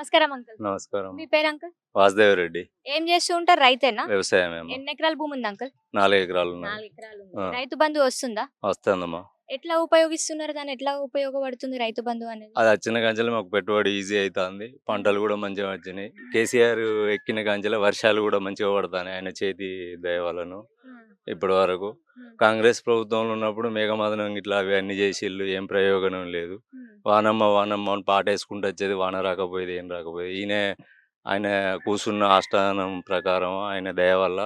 నమస్కారం అంకుల్. నమస్కారం. మీ పేరు అంకుల్? వాసుదేవ్ రెడ్డి. ఏం చేస్తూ ఉంటారు రైతేనా? వ్యవసాయం ఎన్ని ఎకరాల భూమి ఉంది అంకుల్? నాలుగు ఎకరాలు నాలుగు ఎకరాలు ఉంది. రైతు బంధు వస్తుందా? వస్తుందమ్మా. ఎట్లా ఉపయోగిస్తున్నారు? దాన్ని ఎట్లా ఉపయోగపడుతుంది రైతు బంధు అనేది? అది వచ్చిన కంచెలు మాకు పెట్టుబడి ఈజీ అవుతుంది పంటలు కూడా మంచిగా వచ్చినాయి. కేసీఆర్ ఎక్కిన కంచెల వర్షాలు కూడా మంచిగా పడతాయి ఆయన చేతి దయ వలన. ఇప్పటి వరకు. కాంగ్రెస్ ప్రభుత్వంలో ఉన్నప్పుడు మేఘమాదనం ఇట్లా అవి అన్ని చేసిళ్ళు ఏం ప్రయోజనం లేదు. వానమ్మ వానమ్మ అని పాట వేసుకుంటూ వచ్చేది వాన రాకపోయేది ఏం రాకపోయేది. ఈయన ఆయన కూర్చున్న ఆస్థానం ప్రకారం ఆయన దయ వల్ల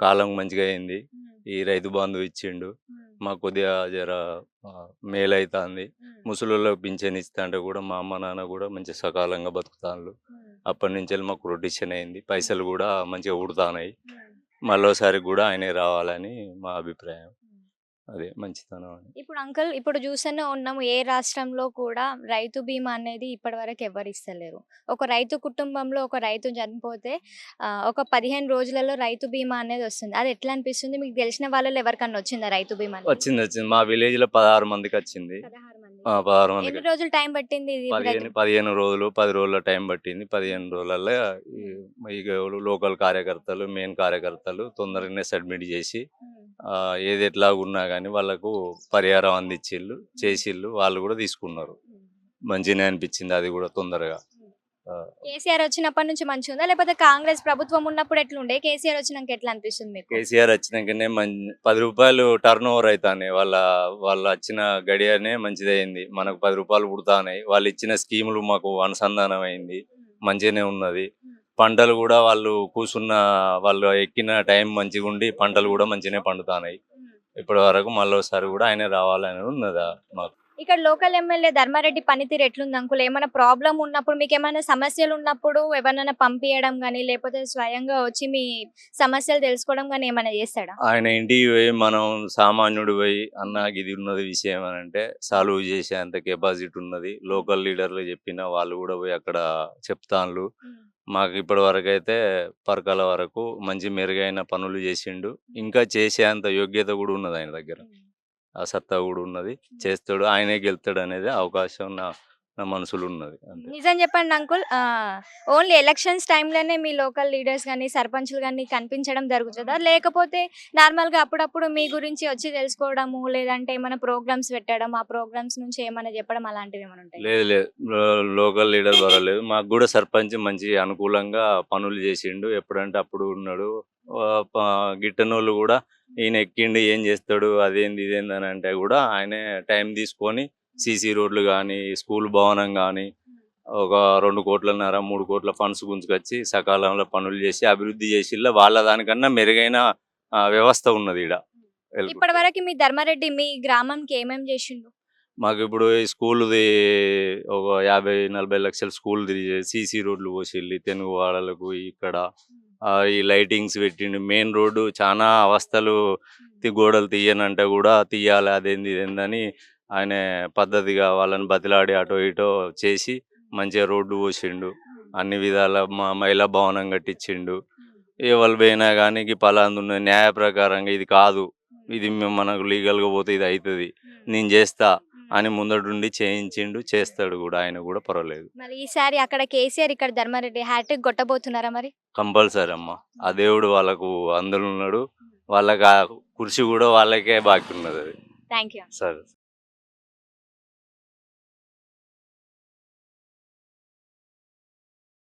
కాలం మంచిగా అయింది. ఈ రైతు బంధు ఇచ్చిండు. మాకు కొద్దిగా జర మేలు అవుతుంది ముసలిలో పింఛన్ ఇస్తా అంటే కూడా మా అమ్మ నాన్న కూడా మంచి సకాలంగా బతుకుతాను అప్పటి నుంచి మాకు రొటేషన్ అయింది. పైసలు కూడా మంచిగా ఉడుతున్నాయి మళ్ళోసారి కూడా ఆయనే రావాలని మా అభిప్రాయం. అదే మంచితనం అని. ఇప్పుడు అంకుల్ ఇప్పుడు చూస్తూనే ఉన్నాము ఏ రాష్ట్రంలో కూడా రైతు బీమా అనేది ఇప్పటి వరకు ఎవరు ఇస్తలేరు ఒక రైతు కుటుంబంలో ఒక రైతు చనిపోతే ఒక పదిహేను రోజులలో రైతు బీమా అనేది వస్తుంది. అది ఎట్లా అనిపిస్తుంది? మీకు తెలిసిన వాళ్ళలో ఎవరికన్నా వచ్చిందా రైతు బీమా? వచ్చింది వచ్చింది. మా విలేజ్లో పదహారు మందికి వచ్చింది. పదహారు మంది. ఎన్ని రోజులు టైం పట్టింది ఇది పదిహేను పదిహేను రోజులు పది రోజుల టైం పట్టింది పదిహేను రోజులలో ఈ- ఇక లోకల్ కార్యకర్తలు మెయిన్ కార్యకర్తలు తొందరగానే సబ్మిట్ చేసి. ఆ, ఏది ఎట్లా ఉన్నా కానీ వాళ్ళకు పరిహారం అందించిళ్ళు చేసిళ్ళు వాళ్ళు కూడా తీసుకున్నారు. మంచిగానే అనిపించింది అది కూడా తొందరగా కేసీఆర్ వచ్చినప్పటి నుంచి మంచిగా ఉందా? లేకపోతే కాంగ్రెస్ ప్రభుత్వం ఉన్నప్పుడు ఎట్లుండే? కేసీఆర్ వచ్చినాక ఎట్లా అనిపిస్తుంది మీకు? కేసీఆర్ వచ్చినాకనే పది రూపాయలు టర్న్ ఓవర్ అవుతానే వాళ్ళ వాళ్ళు వచ్చిన గడియనే మంచిదైంది మనకు పది రూపాయలు పుడతానాయి వాళ్ళు ఇచ్చిన స్కీములు మాకు అనుసంధానం అయింది మంచిగానే ఉన్నది. పంటలు కూడా వాళ్ళు కూర్చున్న వాళ్ళు ఎక్కిన టైం మంచిగా ఉండి పంటలు కూడా మంచిగానే పండుతానాయి ఇప్పటి వరకు మళ్ళీసారి కూడా ఆయన రావాలని ఉన్నదా మాకు? ఇక్కడ లోకల్ ఎమ్మెల్యే ధర్మారెడ్డి పనితీరు ఎట్లుంది అంకుల్? ఏమైనా ప్రాబ్లం ఉన్నప్పుడు మీకు ఏమైనా సమస్యలు ఉన్నప్పుడు ఎవరినైనా పంపించడం కానీ లేకపోతే స్వయంగా వచ్చి మీ సమస్యలు తెలుసుకోవడం కానీ ఏమైనా చేస్తాడా? ఆయన ఇంటికి పోయి మనం సామాన్యుడు పోయి అన్న ఇది ఉన్నది విషయం అని అంటే సాల్వ్ చేసేంత కెపాసిటీ ఉన్నది. లోకల్ లీడర్లు చెప్పిన వాళ్ళు కూడా పోయి అక్కడ చెప్తాన్లు. మాకు ఇప్పటి వరకు అయితే పరకాల వరకు మంచి మెరుగైన పనులు చేసిండు. ఇంకా చేసేంత యోగ్యత కూడా ఉన్నది ఆయన దగ్గర. సత్తా కూడా ఉన్నది. చేస్తాడు ఆయనే గెలుస్తాడు అనేది అవకాశం నా నా మనసులో ఉన్నది నిజం చెప్పండి అంకుల్. ఓన్లీ ఎలక్షన్స్ టైంలోనే మీ లోకల్ లీడర్స్ కానీ సర్పంచులు కానీ కనిపించడం జరుగుతుందా? లేకపోతే నార్మల్గా అప్పుడప్పుడు మీ గురించి వచ్చి తెలుసుకోవడము లేదంటే ఏమైనా ప్రోగ్రామ్స్ పెట్టడం ఆ ప్రోగ్రామ్స్ నుంచి ఏమైనా చెప్పడం అలాంటివి ఏమైనా ఉంటాయి? లేదు లేదు. లోకల్ లీడర్ ద్వారా లేదు. మాకు కూడా సర్పంచ్ మంచి అనుకూలంగా పనులు చేసిండు. ఎప్పుడంటే అప్పుడు ఉన్నాడు. గిట్టనోళ్ళు కూడా ఈయన ఎక్కిండు ఏం చేస్తాడు అదేంది ఇదేంది అని అంటే కూడా ఆయనే టైం తీసుకొని సీసీ రోడ్లు కానీ స్కూల్ భవనం కానీ ఒక రెండు కోట్లన్నర మూడు కోట్ల ఫండ్స్ గుంజుకొచ్చి సకాలంలో పనులు చేసి అభివృద్ధి చేసి వాళ్ళ దానికన్నా మెరుగైన వ్యవస్థ ఉన్నది ఈడ. ఇప్పటి వరకు మీ ధర్మారెడ్డి మీ గ్రామంకి ఏమేం చేసిండు? మాకు ఇప్పుడు స్కూల్ది ఒక యాభై నలభై లక్షల స్కూల్ తిరిగి సీసీ రోడ్లు పోసిల్లి తెనుగు వాడలకు ఇక్కడ ఈ లైటింగ్స్ పెట్టిండు. మెయిన్ రోడ్డు చాలా అవస్థలు తి- గోడలు తీయనంటే కూడా తీయాలి అదేంది ఇదేందని ఆయన పద్ధతిగా వాళ్ళని బతిలాడి అటో ఇటో చేసి మంచిగా రోడ్డు పోసిండు. అన్ని విధాల మా మహిళా భవనం కట్టించిండు. ఎవరు పోయినా కానీ పలాంది న్యాయ ప్రకారంగా ఇది కాదు. ఇది మేము మనకు లీగల్గా పోతే ఇది అవుతుంది నేను చేస్తా. అని ముందటుండి చేయించిండు చేస్తాడు కూడా ఆయన కూడా పర్వాలేదు. మరి ఈసారి అక్కడ కేసీఆర్ ఇక్కడ ధర్మారెడ్డి హ్యాట్రిక్ కొట్టబోతున్నారా మరి? కంపల్సరీ అమ్మ. ఆ దేవుడు వాళ్ళకు అందులో ఉన్నాడు వాళ్ళకి ఆ కృషి కూడా వాళ్ళకే బాకీ ఉన్నది అది. థ్యాంక్ యూ సరే.